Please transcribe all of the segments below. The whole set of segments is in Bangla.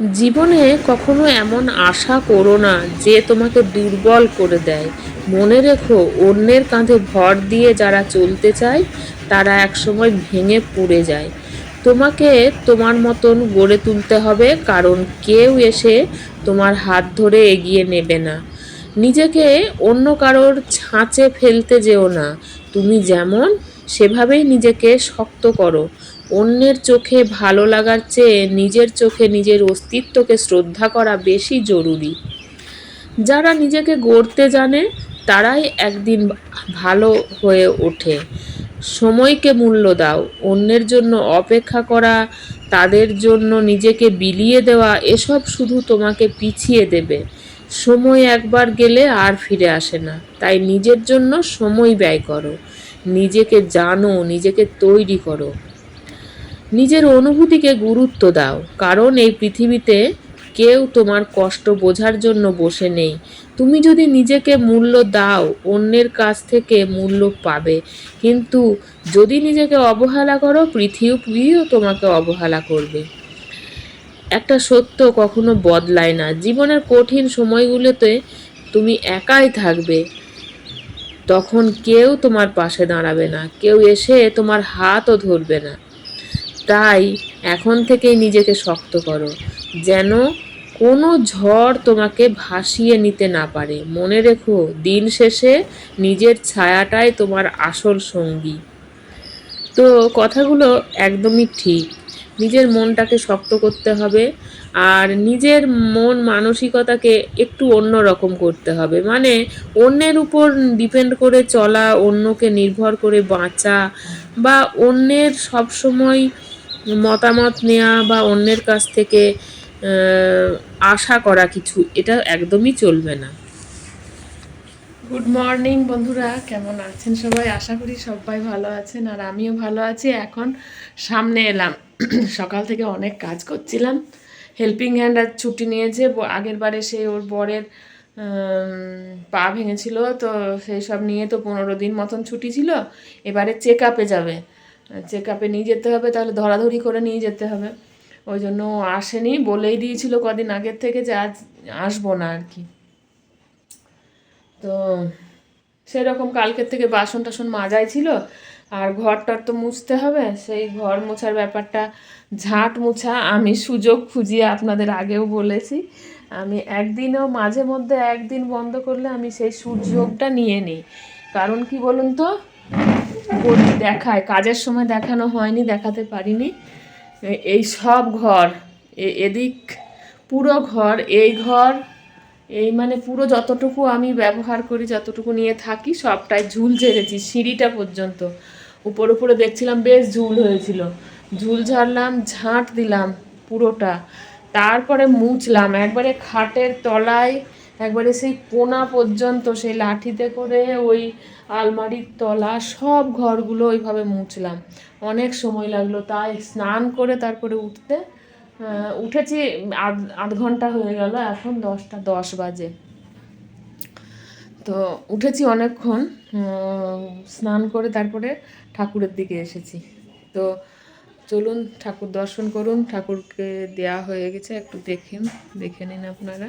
জীবনে কখনো এমন আশা করো না যে তোমাকে দুর্বল করে দেয়। মনে রেখো, অন্যের কাঁধে ভর দিয়ে যারা চলতে চায়, তারা একসময় ভেঙে পড়ে যায়। তোমাকে তোমার মতন গড়ে তুলতে হবে, কারণ কেউ এসে তোমার হাত ধরে এগিয়ে নেবে না। নিজেকে অন্য কারোর ছাঁচে ফেলতে যেও না। তুমি যেমন, সেভাবেই নিজেকে শক্ত করো। অন্যের চোখে ভালো লাগার চেয়ে নিজের চোখে নিজের অস্তিত্বকে শ্রদ্ধা করা বেশি জরুরি। যারা নিজেকে গড়তে জানে, তারাই একদিন ভালো হয়ে ওঠে। সময়কে মূল্য দাও, অন্যের জন্য অপেক্ষা করা, তাদের জন্য নিজেকে বিলিয়ে দেওয়া, এসব শুধু তোমাকে পিছিয়ে দেবে। সময় একবার গেলে আর ফিরে আসে না। তাই নিজের জন্য সময় ব্যয় করো। নিজেকে জানো, নিজেকে তৈরি করো। নিজের অনুভূতিকে গুরুত্ব দাও, কারণ এই পৃথিবীতে কেউ তোমার কষ্ট বোঝার জন্য বসে নেই। তুমি যদি নিজেকে মূল্য দাও, অন্যের কাছ থেকে মূল্য পাবে। কিন্তু যদি নিজেকে অবহেলা করো, পৃথিবীও তোমাকে অবহেলা করবে। একটা সত্য কখনো বদলায় না। জীবনের কঠিন সময়গুলোতে তুমি একাই থাকবে। তখন কেউ তোমার পাশে দাঁড়াবে না। কেউ এসে তোমার হাতও ধরবে না। তাই এখন থেকেই নিজেকে শক্ত করো, যেন কোনো ঝড় তোমাকে ভাসিয়ে নিতে না পারে। মনে রেখো, দিন শেষে নিজের ছায়াটাই তোমার আসল সঙ্গী। তো কথাগুলো একদমই ঠিক। নিজের মনটাকে শক্ত করতে হবে আর নিজের মন মানসিকতাকে একটু অন্য রকম করতে হবে। মানে অন্যের উপর ডিপেন্ড করে চলা, অন্যকে নির্ভর করে বাঁচা বা অন্যের সবসময় মতামত নেওয়া বা অন্যের কাছ থেকে আশা করা কিছু, এটা একদমই চলবে না। গুড মর্নিং বন্ধুরা, কেমন আছেন সবাই? আশা করি সবাই ভালো আছেন আর আমিও ভালো আছি। এখন সামনে এলাম। সকাল থেকে অনেক কাজ করছিলাম। হেল্পিং হ্যান্ড আর ছুটি নিয়েছে। আগের বারে সে ওর বরের পা ভেঙেছিল, তো সেই সব নিয়ে তো পনেরো দিন মতন ছুটি ছিল। এবারে চেক আপে যাবে। চেক আপে নিয়ে যেতে হবে, তাহলে ধরাধরি করে নিয়ে যেতে হবে। ওই জন্য আসেনি বলেই দিয়েছিল কদিন আগের থেকে যে আজ আসব না আর কি। তো সেরকম কালকের থেকে বাসন টাসন মাজাই ছিল, আর ঘরটার তো মুছতে হবে, সেই ঘর মোছার ব্যাপারটা ঝাঁট মোছা আমি সুযোগ খুঁজিয়ে আপনাদের আগেও বলেছি। আমি একদিনও মাঝে মধ্যে একদিন বন্ধ করলে আমি সেই সুযোগটা নিয়ে নিই। কারণ কি বলুন তো? দেখায়। কাজের সময় দেখানো হয়নি, দেখাতে পারিনি। এই সব ঘর এদিক পুরো ঘর, এই ঘর, এই মানে পুরো যতটুকু আমি ব্যবহার করি, যতটুকু নিয়ে থাকি, সবটাই ঝুল ঝেড়েছি, সিঁড়িটা পর্যন্ত। উপর উপরে দেখছিলাম বেশ ঝুল হয়েছিল। ঝুল ঝাড়লাম, ঝাঁট দিলাম পুরোটা। তারপরে মুছলাম, একবারে খাটের তলায় একবারে সেই কোনা পর্যন্ত, সেই লাঠিতে করে ওই আলমারির তলা, সব ঘরগুলো ওইভাবে মুছলাম। অনেক সময় লাগল তাই স্নান করে তারপরে উঠতে। উঠেছি, আধ আধ ঘণ্টা হয়ে গেল, এখন দশটা, দশ বাজে। তো উঠেছি অনেকক্ষণ স্নান করে তারপরে ঠাকুরের দিকে এসেছি। তো চলুন ঠাকুর দর্শন করুন, ঠাকুরকে দেয়া হয়ে গেছে, একটু দেখেন, দেখে নিন আপনারা।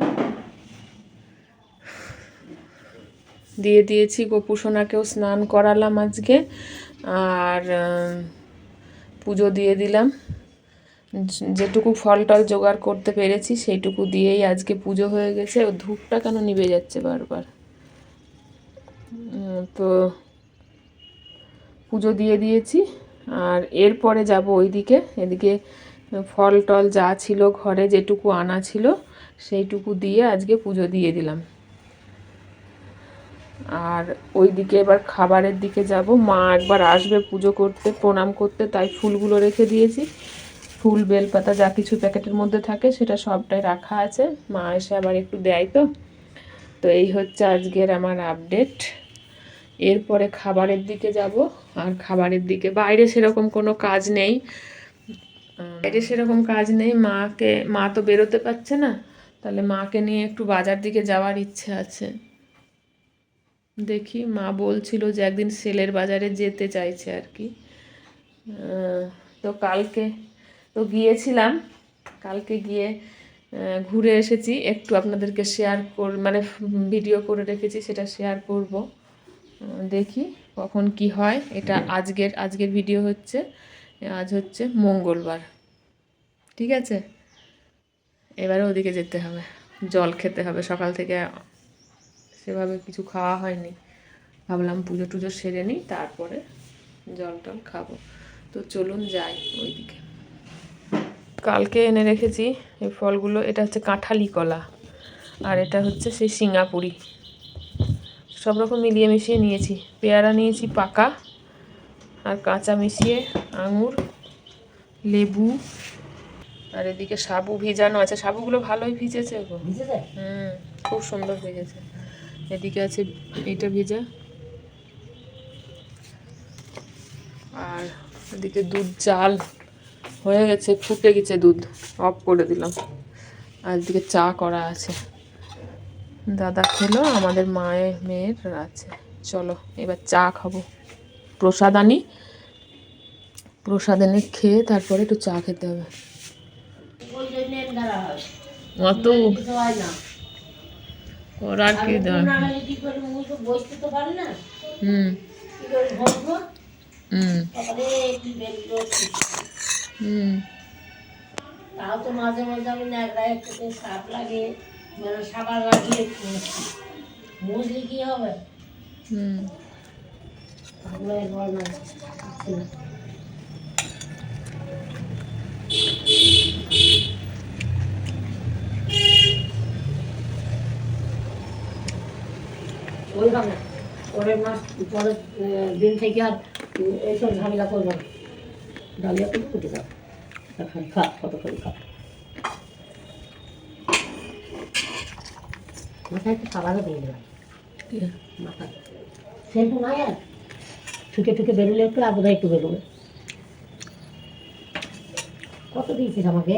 দিয়ে দিয়েছি গোপুসোনাকেও স্নান করালাম আজকে। আর পুজো দিয়ে দিলাম। যেটুকু ফল টল জোগাড় করতে পেরেছি সেইটুকু দিয়েই আজকে পুজো হয়ে গেছে। ও ধূপটা কেন নিভে যাচ্ছে বারবার? তো পুজো দিয়ে দিয়েছি। আর এরপরে যাব ওইদিকে। এদিকে ফল টল যা ছিল ঘরে যেটুকু আনা ছিল সেইটুকু দিয়ে আজকে পুজো দিয়ে দিলাম। আর ওই দিকে এবার খাবারের দিকে যাব। মা একবার আসবে পুজো করতে, প্রণাম করতে, তাই ফুলগুলো রেখে দিয়েছি। ফুল, বেলপাতা, যা কিছু প্যাকেটের মধ্যে থাকে, সেটা সবটাই রাখা আছে। মা এসে আবার একটু দেয় তো। তো এই হচ্ছে আজকের আমার আপডেট এরপরে খাবারের দিকে যাব। আর খাবারের দিকে বাইরে সেরকম কোনো কাজ নেই। বাইরে সেরকম কাজ নেই। মাকে, মা তো বেরোতে পারছে না। তাহলে মাকে নিয়ে একটু বাজার দিকে যাওয়ার ইচ্ছে আছে। দেখি, মা বলছিল যে একদিন সেলের বাজারে যেতে চাইছে আর কি। তো কালকে, তো গিয়েছিলাম, কালকে গিয়ে ঘুরে এসেছি। একটু আপনাদেরকে শেয়ার কর মানে ভিডিও করে রেখেছি, সেটা শেয়ার করব। দেখি কখন কি হয়। এটা আজকের আজকের ভিডিও হচ্ছে, আজ হচ্ছে মঙ্গলবার। ঠিক আছে? এবারে ওদিকে যেতে হবে, জল খেতে হবে সকাল থেকে সেভাবে কিছু খাওয়া হয়নি। ভাবলাম পুজো টুজো সেরে নিই তারপরে জল টল খাব। তো চলুন যাই ওইদিকে। কালকে এনে রেখেছি এই ফলগুলো এটা হচ্ছে কাঁঠালি কলা আর এটা হচ্ছে সেই সিঙ্গাপুরি। সব রকম মিলিয়ে মিশিয়ে নিয়েছি। পেয়ারা নিয়েছি পাকা আর কাঁচা মিশিয়ে আঙুর লেবু আর এদিকে সাবু ভিজানো আছে। সাবুগুলো ভালোই ভিজেছে গো। হুম খুব সুন্দর ভিজেছে। এদিকে আছে এটা ভেজা। আর এদিকে দুধ জাল হয়ে গেছে ফুটে গেছে দুধ। অফ করে দিলাম। আর এদিকে চা করা আছে। দাদা খেলো আমাদের মায়ের মেয়ের আছে। চলো এবার চা খাব। প্রসাদ আনি প্রসাদ এনে খেয়ে তারপরে একটু চা খেতে হবে। অত করার কি হুম। হুম। হুম। তাও তো মাঝে মাঝে আমি ন্যাকড়ায় একটু সাপ লাগে মানে সাবান লাগিয়ে মুছলে কি হবে? হুম। না পাচ্ছি না। পরের মাস পরের দিন থেকে আর এইসব ঝামেলা করব না। ডালিয়া করে কুটে দাও খালি খা কত করে খা। মাথায় একটু খাবারও দিয়ে দিলাম। মাথায়। শ্যাম্পু নাই আর। ঠুকে ঠুকে বেরোলে একটু আর বোধহয় একটু বেরোবে। কত দিয়েছিস আমাকে?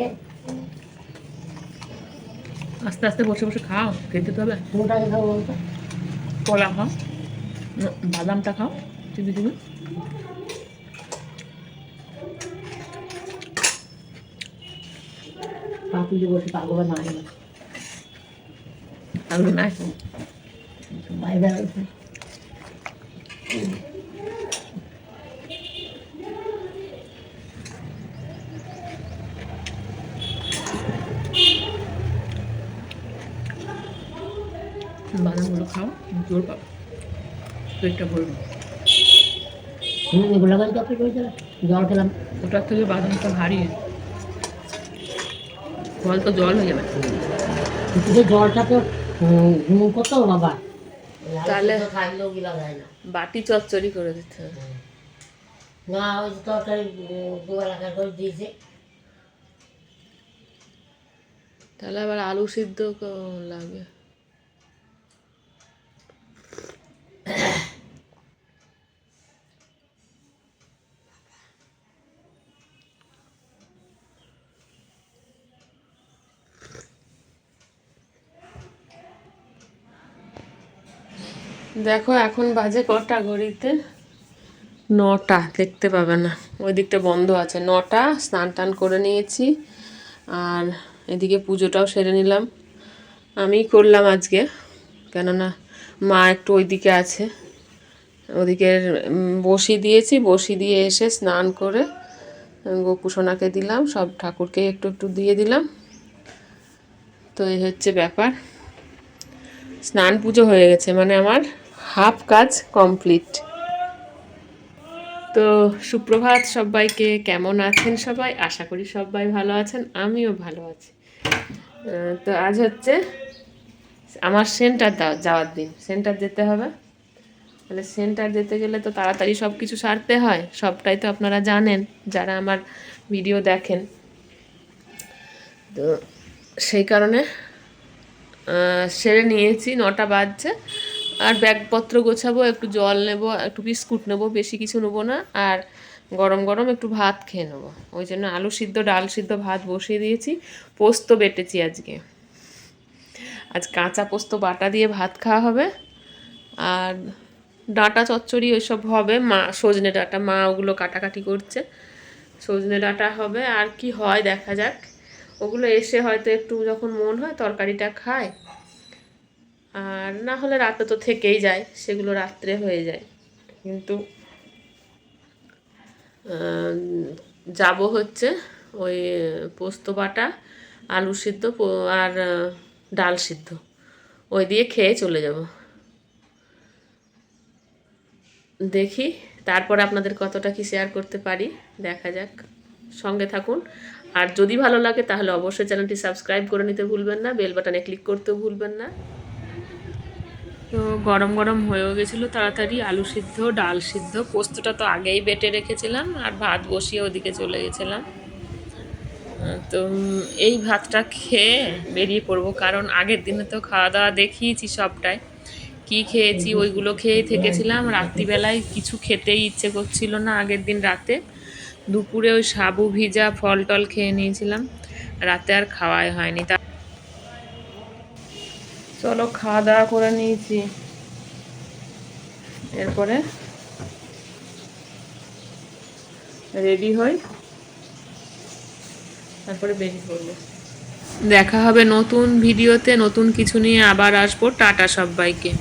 আস্তে আস্তে বসে বসে খাও খেতে তো হবে। কোনটাকে খাব বলতো? কলা খাও। না, বাদামটা খাও চিবি চিবি পা তুলে বসে পাগল না আলু নাই। বাইরে বেরোচ্ছে বাদামগুলো খাও জোর পাবো। পেটটা ভরবে হুম এগুলো গান চক্কর করে দিলাম জল খেলাম। ওটার থেকে বাদামটা ভারী ফল তো জল হয়ে যাবে। কিন্তু জলটা তো হুম কত বাবা তাহলে- খাইলেও গিলা না। বাটি চচ্চড়ি করে দিতে হবে। না ওই তরকারি দুবেলা করে দিয়েছে। তাহলে আবার আলু সিদ্ধ লাগবে দেখো, এখন বাজে কটা ঘড়িতে? নটা, দেখতে পাবে না। ওই দিকটা বন্ধ আছে। নটা, স্নান টান করে নিয়েছি। আর এদিকে পুজোটাও সেরে নিলাম। আমি করলাম আজকে, কেননা মা একটু ওইদিকে আছে। ওদিকে বসি দিয়েছি, বসি দিয়ে এসে স্নান করে গোপুসোনাকে দিলাম, সব ঠাকুরকে একটু একটু দিয়ে দিলাম। তো এই হচ্ছে ব্যাপার। স্নান পুজো হয়ে গেছে মানে আমার হাফ কাজ কমপ্লিট। তো সুপ্রভাত সবাইকে, কেমন আছেন সবাই? আশা করি সবাই ভালো আছেন, আমিও ভালো আছি। তো আজ হচ্ছে আমার সেন্টার যাওয়ার দিন। সেন্টার যেতে হবে। তাহলে সেন্টার যেতে গেলে তো তাড়াতাড়ি সব কিছু সারতে হয়। সবটাই তো আপনারা জানেন, যারা আমার ভিডিও দেখেন। তো সেই কারণে সেরে নিয়েছি, নটা বাজছে। আর ব্যাগপত্র গোছাবো, একটু জল নেব, একটু বিস্কুট নেব, বেশি কিছু নেব না। আর গরম গরম একটু ভাত খেয়ে নেব। ওই জন্য আলু সিদ্ধ, ডাল সিদ্ধ, ভাত বসিয়ে দিয়েছি। পোস্ত বেটেছি আজকে। আজ কাঁচা পোস্ত বাটা দিয়ে ভাত খাওয়া হবে। আর ডাঁটা চচ্চড়ি ওইসব হবে। মা, সজনে ডাঁটা, মা ওগুলো কাটাকাটি করছে। সজনে ডাঁটা হবে। আর কি হয় দেখা যাক। ওগুলো এসে হয়তো একটু যখন মন হয় তরকারিটা খায়। আর না হলে রাতে তো থেকেই যায়, সেগুলো রাত্রে হয়ে যায়। কিন্তু যাব হচ্ছে ওই পোস্ত বাটা, আলু সিদ্ধ আর ডাল সিদ্ধ। ওই দিয়ে খেয়ে চলে যাব। দেখি, তারপর আপনাদের কতটা কি শেয়ার করতে পারি, দেখা যাক। সঙ্গে থাকুন। আর যদি ভালো লাগে, তাহলে অবশ্যই চ্যানেলটি সাবস্ক্রাইব করে নিতে ভুলবেন না বেল বাটনে ক্লিক করতেও ভুলবেন না। তো গরম গরম হয়েও গেছিল তাড়াতাড়ি আলু সিদ্ধ ডাল সিদ্ধ পোস্তটা তো আগেই বেটে রেখেছিলাম আর ভাত বসিয়ে ওদিকে চলে গেছিলাম। তো এই ভাতটা খেয়ে বেরিয়ে পড়ব কারণ আগের দিনে তো খাওয়া দাওয়া দেখিয়েছি সবটাই। কি খেয়েছি ওইগুলো খেয়েই থেকেছিলাম রাত্রিবেলায় কিছু খেতেই ইচ্ছে করছিল না আগের দিন রাতে। দুপুরে ওই সাবু ভিজা ফল টল খেয়ে নিয়েছিলাম রাতে আর খাওয়াই হয়নি। তা চলো খাওয়া দাওয়া করে নিয়েছি। এরপরে রেডি হই। তারপরে বেরিয়ে পড়ব। দেখা হবে নতুন ভিডিওতে, নতুন কিছু নিয়ে আবার আসব। টাটা সবাইকে।